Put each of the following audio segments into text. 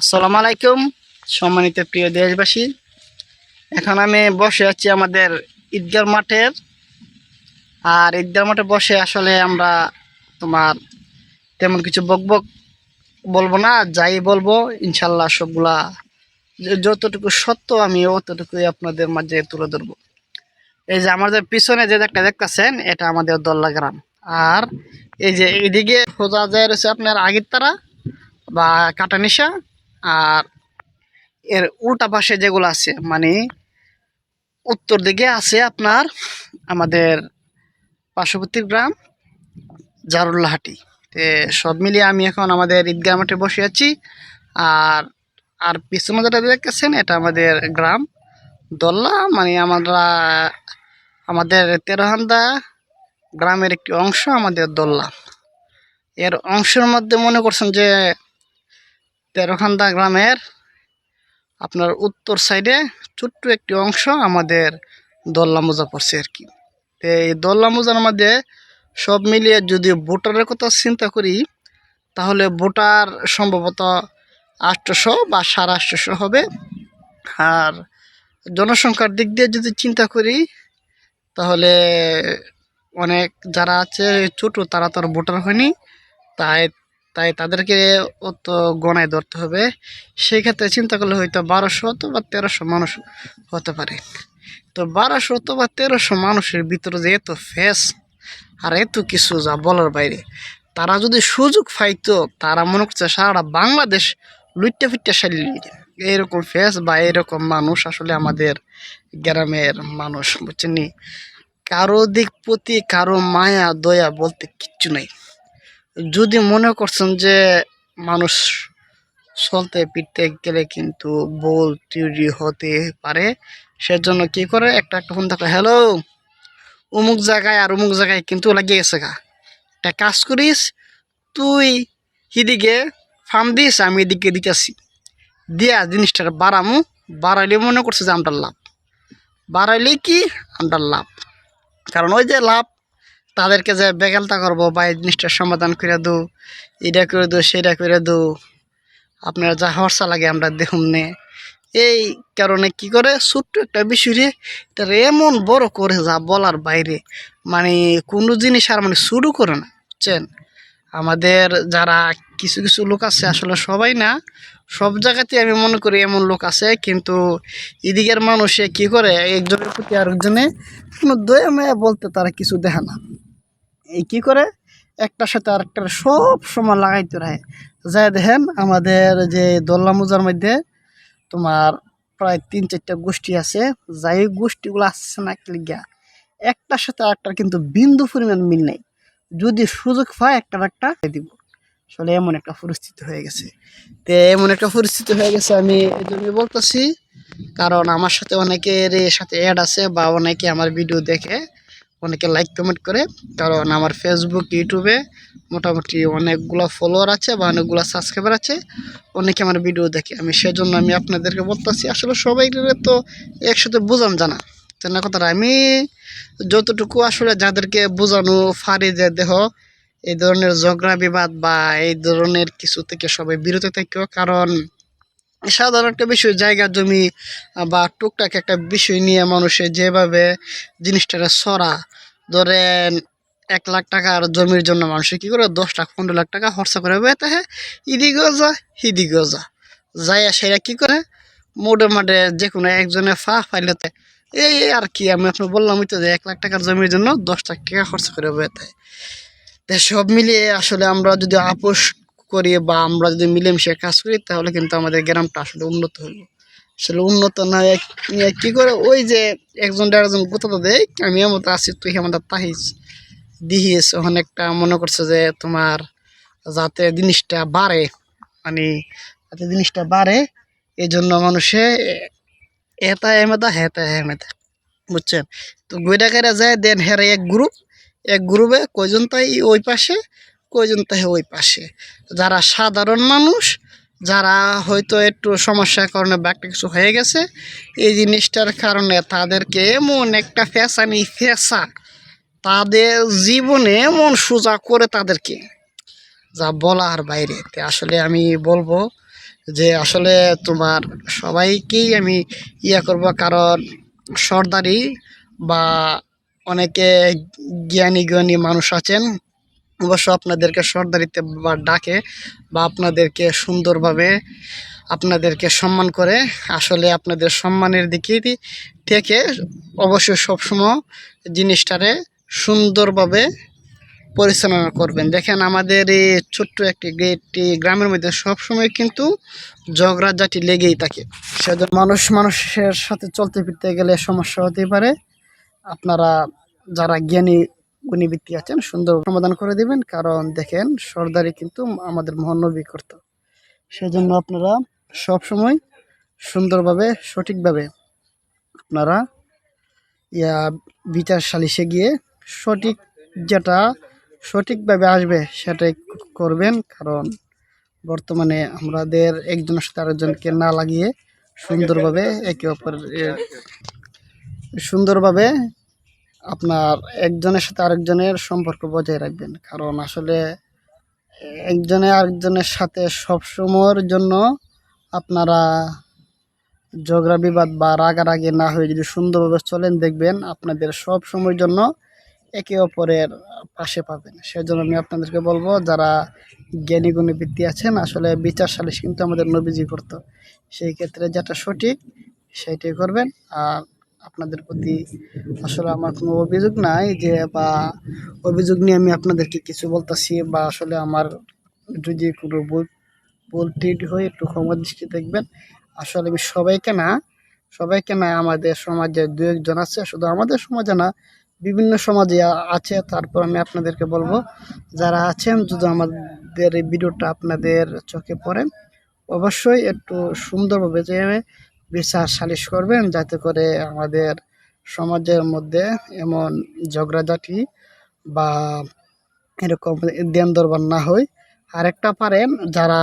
আসসালামু আলাইকুম, সম্মানিত প্রিয় দেশবাসী। এখন আমি বসে আছি আমাদের ঈদগার মাঠের। আর ঈদগার মাঠে বসে আসলে আমরা তোমার তেমন কিছু বকবক বলব না, যাই বলব, ইনশাল্লাহ সবগুলা যতটুকু সত্য আমি অতটুকুই আপনাদের মাঝে তুলে ধরবো। এই যে আমাদের পিছনে যে একটা দেখতেছেন, এটা আমাদের দল্লা গ্রাম। আর এই যে এইদিকে সোজা যায় রয়েছে আপনার আগের তারা বা কাটানিশা। আর এর উল্টা পাশে যেগুলো আছে মানে উত্তর দিকে আছে আপনার আমাদের পার্শ্ববর্তী গ্রাম জারুল্লাহাটি তে সব মিলিয়ে আমি এখন আমাদের ঈদগাহ মাঠে বসে আছি। আর আর পিছনে যেটা দেখতেছেন, এটা আমাদের গ্রাম দল্লা মানে আমরা, আমাদের তেরোহান্দা গ্রামের একটি অংশ আমাদের দল্লা। এর অংশের মধ্যে মনে করছেন যে তেরোখান্দা গ্রামের আপনার উত্তর সাইডে ছোট্ট একটি অংশ আমাদের দল্লা মোজা পড়ছে আর কি। তো এই দল্লা মোজার মধ্যে সব মিলিয়ে যদি ভোটারের কথা চিন্তা করি, তাহলে ভোটার সম্ভবত আটশোশো বা সাড়ে আটশোশো হবে। আর জনসংখ্যার দিক দিয়ে যদি চিন্তা করি, তাহলে অনেক যারা আছে ছোট, তারা তো আর ভোটার হয়নি। তাই তাই তাদেরকে অত গণায় ধরতে হবে। সেই ক্ষেত্রে চিন্তা করলে হয়তো বারোশো অথবা তেরোশো মানুষ হতে পারে। তো বারোশো অথবা তেরোশো মানুষের ভিতরে যে এত ফেস আর এত কিছু যা বলার বাইরে, তারা যদি সুযোগ পাইতো, তারা মনে করছে সারা বাংলাদেশ লুইটে সারিয়ে এইরকম ফেস বা এরকম মানুষ আসলে আমাদের গ্রামের মানুষ, বুঝছেন? কারও দিক প্রতি কারও মায়া, দয়া বলতে কিচ্ছু নেই। যদি মনে করছেন যে মানুষ চলতে, ফিরতে গেলে কিন্তু বল তৈরি হতে পারে, সেজন্য কি করে? একটা একটা ফোন থাকে হ্যালো, অমুক জায়গায় আর অমুক জায়গায় কিন্তু লাগিয়ে গেছে গা। একটা কাজ করিস, তুই এদিকে ফার্ম দিস, আমি এদিকে দিতেছি। দিয়া জিনিসটা বাড়ামু, বাড়াইলে মনে করছে যে আমটার লাভ। বাড়াইলে কি? আমটার লাভ। কারণ ওই যে লাভ তাদেরকে যে বেগালতা করব বা এই জিনিসটার সমাধান করে দো, এটা করে দো, সেটা করে দো, আপনার যা হর্ষা লাগে আমরা দেখুন নে। এই কারণে কি করে? ছোট্ট একটা বিষয় রে এটা এমন বড় করে যা বলার বাইরে। মানে কোনো জিনিস আর মানে শুরু করে না, বুঝছেন? আমাদের যারা কিছু কিছু লোক আছে, আসলে সবাই না, সব জায়গাতে আমি মনে করি এমন লোক আছে, কিন্তু এদিকের মানুষে কি করে? একজনের প্রতি আরেকজনে কোনো দয়া মায়া বলতে তারা কিছু দেখে না। এই কি করে? একটার সাথে আরেকটার সব সময় লাগাইতে রাখে যাই দেখেন, আমাদের যে দোল্লা মোজার মধ্যে তোমার প্রায় তিন চারটা গোষ্ঠী আছে। যাই গোষ্ঠীগুলো আসছে না লিগা। একটার সাথে আরেকটার কিন্তু বিন্দু পরিমাণ মিল নেই। যদি সুযোগ পায়, একটার একটা দিব। আসলে এমন একটা পরিস্থিতি হয়ে গেছে। তো এমন একটা পরিস্থিতি হয়ে গেছে, আমি এই জন্য বলতেছি। কারণ আমার সাথে অনেকের সাথে অ্যাড আছে বা অনেকে আমার ভিডিও দেখে। অনেকে লাইক কমেন্ট করে। কারণ আমার ফেসবুক ইউটিউবে মোটামুটি অনেকগুলো ফলোয়ার আছে বা অনেকগুলো সাবস্ক্রাইবার আছে। অনেকে আমার ভিডিও দেখে। আমি সেজন্য আমি আপনাদেরকে বলতেছি, আসলে সবাই তো একসাথে বোঝান জানা। জানা কথাটা, আমি যতটুকু আসলে যাদেরকে বোঝানো ফারি যে দেহ, এই ধরনের ঝগড়া বিবাদ বা এই ধরনের কিছু থেকে সবাই বিরত থেকেও কারণ সাধারণ একটা বিষয়, জায়গা, জমি বা টুকটাক একটা বিষয় নিয়ে মানুষের যেভাবে জিনিসটা সরা ধরেন এক লাখ টাকার জমির জন্য মানুষের কী করে দশ লাখ, পনেরো লাখ টাকা খরচা করে বেতে হ্যাঁ? ইদিকেও যা হিদিকেও যা যাইয়া সেটা কী করে? মোটে মাঠে যে কোনো একজনে ফা ফাইলেতে, এই আর কি, আমি আপনার বললাম তো যে এক লাখ টাকার জমির জন্য দশ লাখ টাকা খরচা করে বেতে সব মিলিয়ে আসলে আমরা যদি আপোষ করি বা আমরা যদি মিলেমিশে কাজ করি, তাহলে কিন্তু আমাদের গ্রামটা আসলে উন্নত হইব আসলে উন্নত না কি করে? ওই যে একজন একজন গোতাতে দেয় আমি এমন আছি, তুই আমাদের তাহিস। দিহিস অনেকটা মনে করছে যে তোমার যাতে জিনিসটা বাড়ে মানে যাতে জিনিসটা বাড়ে এই জন্য মানুষে এটা এমেদা হেতা হেমেদা বুঝছেন? তো গইটা করে যায়, দেন হেরে এক গ্রুপ এক গ্রুপে কয়জন তাই ওই পাশে কয়জন তাই ওই পাশে। যারা সাধারণ মানুষ, যারা হয়তো একটু সমস্যার কারণে বা একটা কিছু হয়ে গেছে, এই জিনিসটার কারণে তাদেরকে এমন একটা ফ্যাশানি ফেসা তাদের জীবনে এমন সোজা করে তাদেরকে, যা বলার বাইরে। আসলে আমি বলব যে আসলে তোমার সবাইকেই আমি ইয়ে করব, কারণ সর্দারি বা অনেকে জ্ঞানী জ্ঞানী মানুষ আছেন অবশ্য আপনাদেরকে সর্দারিতে বা ডাকে বা আপনাদেরকে সুন্দরভাবে আপনাদেরকে সম্মান করে, আসলে আপনাদের সম্মানের দিকে থেকে অবশ্যই সবসময় জিনিসটারে সুন্দরভাবে পরিচালনা করবেন। দেখেন আমাদের এই ছোট্ট একটি একটি গ্রামের মধ্যে সবসময় কিন্তু ঝগড়া ঝগড়াঝাটি লেগেই থাকে। সেজন্য মানুষ মানুষের সাথে চলতে ফিরতে গেলে সমস্যা হতেই পারে। আপনারা যারা জ্ঞানী গুণীবৃত্তি আছেন, সুন্দর সমাধান করে দিবেন। কারণ দেখেন সর্দারি কিন্তু আমাদের মহানবী করত। সেজন্য আপনারা সব সময় সুন্দরভাবে, সঠিকভাবে আপনারা ইয়া বিচার সালিশে গিয়ে সঠিক যেটা সঠিকভাবে আসবে সেটাই করবেন। কারণ বর্তমানে আমাদের একজনের সাথে আরেকজনকে না লাগিয়ে সুন্দরভাবে একে অপরের সুন্দরভাবে আপনার একজনের সাথে আরেকজনের সম্পর্ক বজায় রাখবেন। কারণ আসলে একজনে আরেকজনের সাথে সবসময়ের জন্য আপনারা ঝগড়া, বিবাদ বা রাগারাগি না হয়ে যদি সুন্দরভাবে চলেন, দেখবেন আপনাদের সব সময়ের জন্য একে অপরের পাশে পাবেন। সেজন্য আমি আপনাদেরকে বলব, যারা জ্ঞানী গুণী বৃত্তি আছেন, আসলে বিচার সালিশ কিন্তু আমাদের নবীজি করতো। সেই ক্ষেত্রে যেটা সঠিক সেইটাই করবেন। আর আপনাদের প্রতি আসলে আমার কোনো অভিযোগ নাই যে বা অভিযোগ নিয়ে আমি আপনাদেরকে কিছু বলতেছি বা আসলে আমার যদি কোনো ভুল ভুল ত্রুটি হয়ে একটু ক্ষমা দৃষ্টি দেখবেন। আসলে আমি সবাইকে না সবাইকে না, আমাদের সমাজে দু একজন আছে, শুধু আমাদের সমাজে না, বিভিন্ন সমাজে আছে। তারপর আমি আপনাদেরকে বলব, যারা আছেন, যদি আমাদের এই ভিডিওটা আপনাদের চোখে পড়ে, অবশ্যই একটু সুন্দরভাবে যে বিচার সালিশ করবেন যাতে করে আমাদের সমাজের মধ্যে এমন ঝগড়াঝাটি বা এরকম দেন দরবার না হয়। আরেকটা পারেন, যারা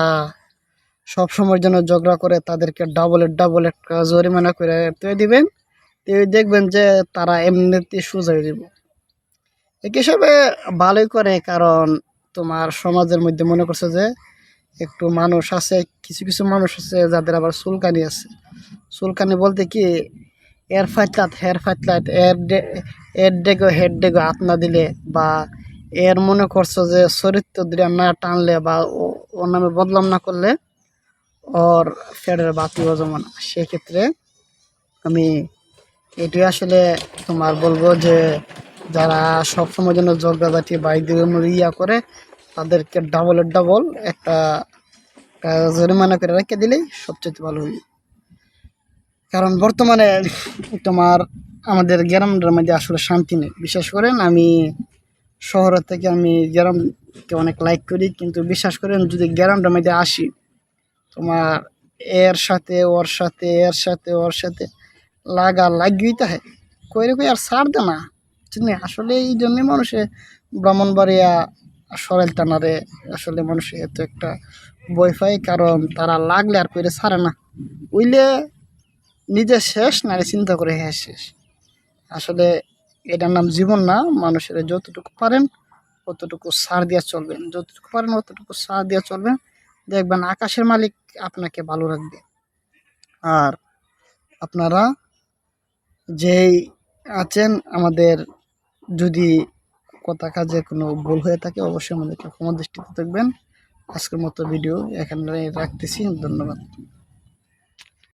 সব সময়ের জন্য ঝগড়া করে তাদেরকে ডাবলের ডাবল একটা জরিমানা করে তুলে দিবেন। দেখবেন যে তারা এমনিতে সুজাই দিব এক হিসাবে ভালোই করে, কারণ তোমার সমাজের মধ্যে মনে করছে যে একটু মানুষ আছে, কিছু কিছু মানুষ আছে যাদের আবার চুলকানি আছে। চুলকানি বলতে কি, এর ফাইতলাত হের ফাইতলাত এর এর ডেগো হেড ডেগো হাত না দিলে বা এর মনে করছ যে চরিত্র দিয়ে না টানলে বা ওর নামে বদলাম না করলে ওর ফেডের বাতি হজম না। সেক্ষেত্রে আমি এটাই আসলে তোমার বলব যে যারা সবসময় জন্য জগদাটি বাইদের ইয়া করে তাদেরকে ডাবলের ডাবল একটা জরিমানা করে রেখে দিলেই সবচেয়ে ভালো হবে কারণ বর্তমানে তোমার আমাদের গ্রামের মধ্যে আসলে শান্তি নেই। বিশ্বাস করেন আমি শহরের থেকে আমি গ্রামকে অনেক লাইক করি, কিন্তু বিশ্বাস করেন যদি গ্রামটার মধ্যে আসি, তোমার এর সাথে, ওর সাথে, এর সাথে, ওর সাথে লাগা লাগিয়েই তাহে কইরে কই আর ছাড় দে না। আসলে এই জন্যই মানুষে ব্রাহ্মণবাড়িয়া সরেল টানারে আসলে মানুষে এত একটা বই পায়, কারণ তারা লাগলে আর কইরে ছাড়ে না। উইলে নিজে শেষ, নারে চিন্তা করে হ্যাঁ শেষ। আসলে এটার নাম জীবন না, মানুষের যতটুকু পারেন অতটুকু সার দিয়া চলবেন। যতটুকু পারেন অতটুকু সার দিয়া চলবেন। দেখবেন আকাশের মালিক আপনাকে ভালো রাখবে। আর আপনারা যেই আছেন, আমাদের যদি কথা যে কোনো ভুল হয়ে থাকে, অবশ্যই আমাদেরকে ক্ষমা দৃষ্টিতে থাকবেন আজকের মতো ভিডিও এখানে রাখতেছি। ধন্যবাদ।